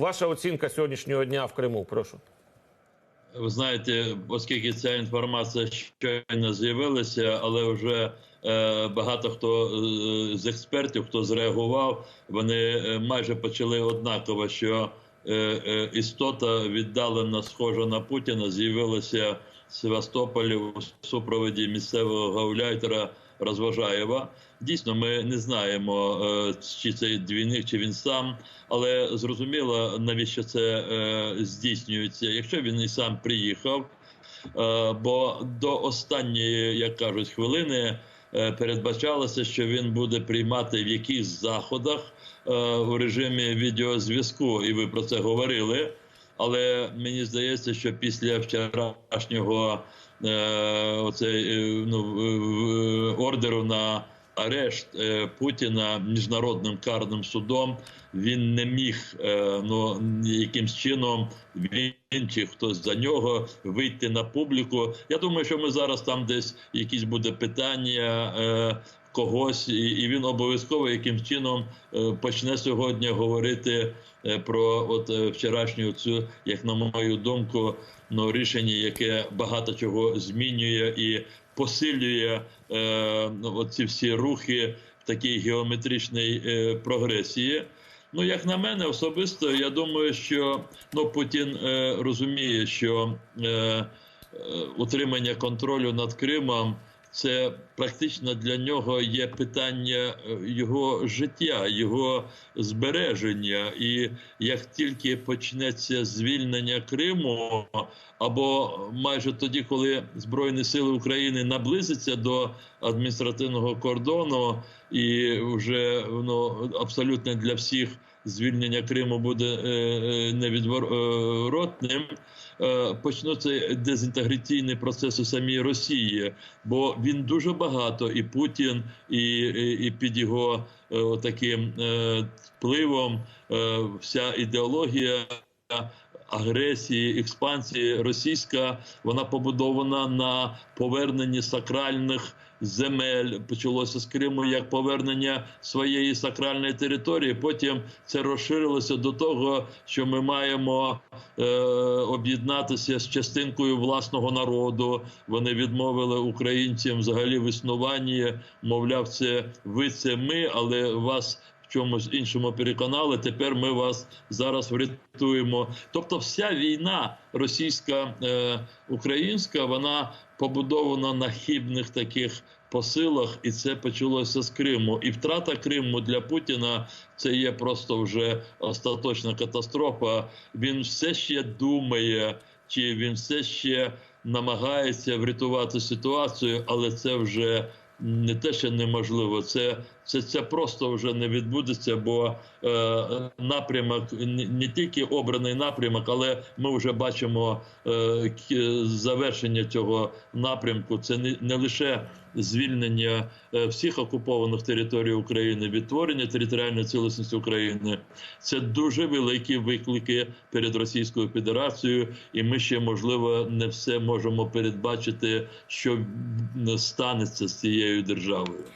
Ваша оцінка сьогоднішнього дня в Криму. Прошу. Ви знаєте, оскільки ця інформація щойно з'явилася, але вже е, багато хто е, з експертів, хто зреагував, вони е, майже почали однаково, що е, е, істота віддалена схожа на Путіна, з'явилася Севастополі у супроводі місцевого гауляйтера Розважаєва. Дійсно, ми не знаємо, е, чи це двійник, чи він сам, але зрозуміло, навіщо це е, здійснюється. Якщо він і сам приїхав, е, бо до останньої, як кажуть, хвилини передбачалося, що він буде приймати в якихось заходах у режимі відеозв'язку, і ви про це говорили. Але мені здається, що після вчорашнього е, оцей, е, ну, ордеру на арешт е, Путіна міжнародним карним судом він не міг е, ну якимсь чином він чи хтось за нього вийти на публіку. Я думаю, що ми зараз там десь якісь буде питання. Е, Когось, і, він обов'язково яким чином почне сьогодні говорити про от вчорашню цю, як на мою думку, ну рішення, яке багато чого змінює і посилює е, ну, оці всі рухи в такій геометричній е, прогресії. Ну, як на мене, особисто, я думаю, що ну Путін е, розуміє, що е, е, утримання контролю над Кримом це практично для нього є питання е, його життя, його збереження. І як тільки почнеться звільнення Криму, або майже тоді, коли Збройні Сили України наблизяться до адміністративного кордону, і вже ну, абсолютно для всіх звільнення Криму буде е, невідворотним, е, почнуться дезінтеграційні процеси самій Росії, бо він дуже багато, і Путін, і, і, під його е, таким е, впливом е, вся ідеологія. Агресії, експансії російська вона побудована на поверненні сакральних земель. Почалося з Криму як повернення своєї сакральної території. Потім це розширилося до того, що ми маємо е, об'єднатися з частинкою власного народу. Вони відмовили українцям взагалі в існуванні. Мовляв, це ви це ми, але вас чомусь іншому переконали. Тепер ми вас зараз врятуємо. Тобто, вся війна російська е, українська вона побудована на хибних таких посилах, і це почалося з Криму. І втрата Криму для Путіна це є просто вже остаточна катастрофа. Він все ще думає, чи він все ще намагається врятувати ситуацію, але це вже не те, що неможливо, це це, це просто вже не відбудеться, бо е, напрямок не, тільки обраний напрямок, але ми вже бачимо е, завершення цього напрямку. Це не, не лише звільнення е, всіх окупованих територій України, відтворення територіальної цілісності України. Це дуже великі виклики перед Російською Федерацією, і ми ще можливо не все можемо передбачити, що станеться з цією державою.